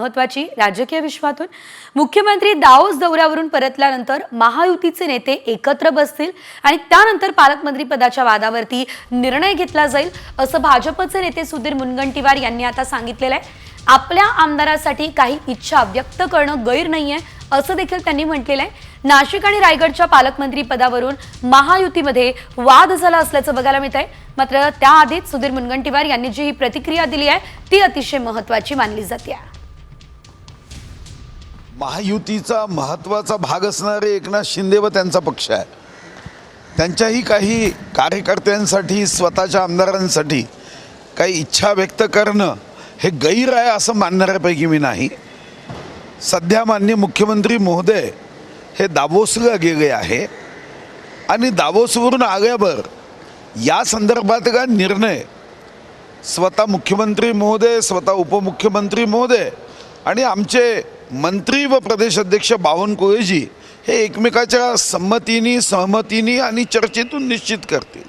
महत्वाची राजकीय विश्वातून. मुख्यमंत्री दाओस दौऱ्यावरून परतल्यानंतर महायुतीचे नेते एकत्र बसतील आणि त्यानंतर पालकमंत्री पदाच्या वादावरती निर्णय घेतला जाईल असं भाजपचे नेते सुधीर मुनगंटीवार यांनी आता सांगितलेलं आहे. आपल्या आमदारासाठी काही इच्छा व्यक्त करणं गैर नाहीये असं देखील त्यांनी म्हटलेलं आहे. नाशिक आणि रायगडच्या पालकमंत्री पदावरून महायुतीमध्ये वाद झाला असल्याचं बघायला मिळत आहे मात्र त्याआधीच सुधीर मुनगंटीवार यांनी जी ही प्रतिक्रिया दिली आहे ती अतिशय महत्वाची मानली जाते. महायुतीचा महत्त्वाचा भाग असणारे एकनाथ शिंदे व त्यांचा पक्ष आहे. त्यांच्याही काही कार्यकर्त्यांसाठी स्वतःच्या आमदारांसाठी काही इच्छा व्यक्त करणं हे गैर आहे असं मानणाऱ्यापैकी मी नाही. सध्या मान्य मुख्यमंत्री महोदय हे दावोसला गेले आहे आणि दावोसवरून आल्यावर या संदर्भात का निर्णय स्वतः मुख्यमंत्री महोदय स्वतः उपमुख्यमंत्री महोदय आणि आमचे मंत्री व प्रदेश अध्यक्ष बावनकुळेजी हे एकमेकाच्या संमतीनी सहमतीनी आणि चर्चेतून निश्चित करतील.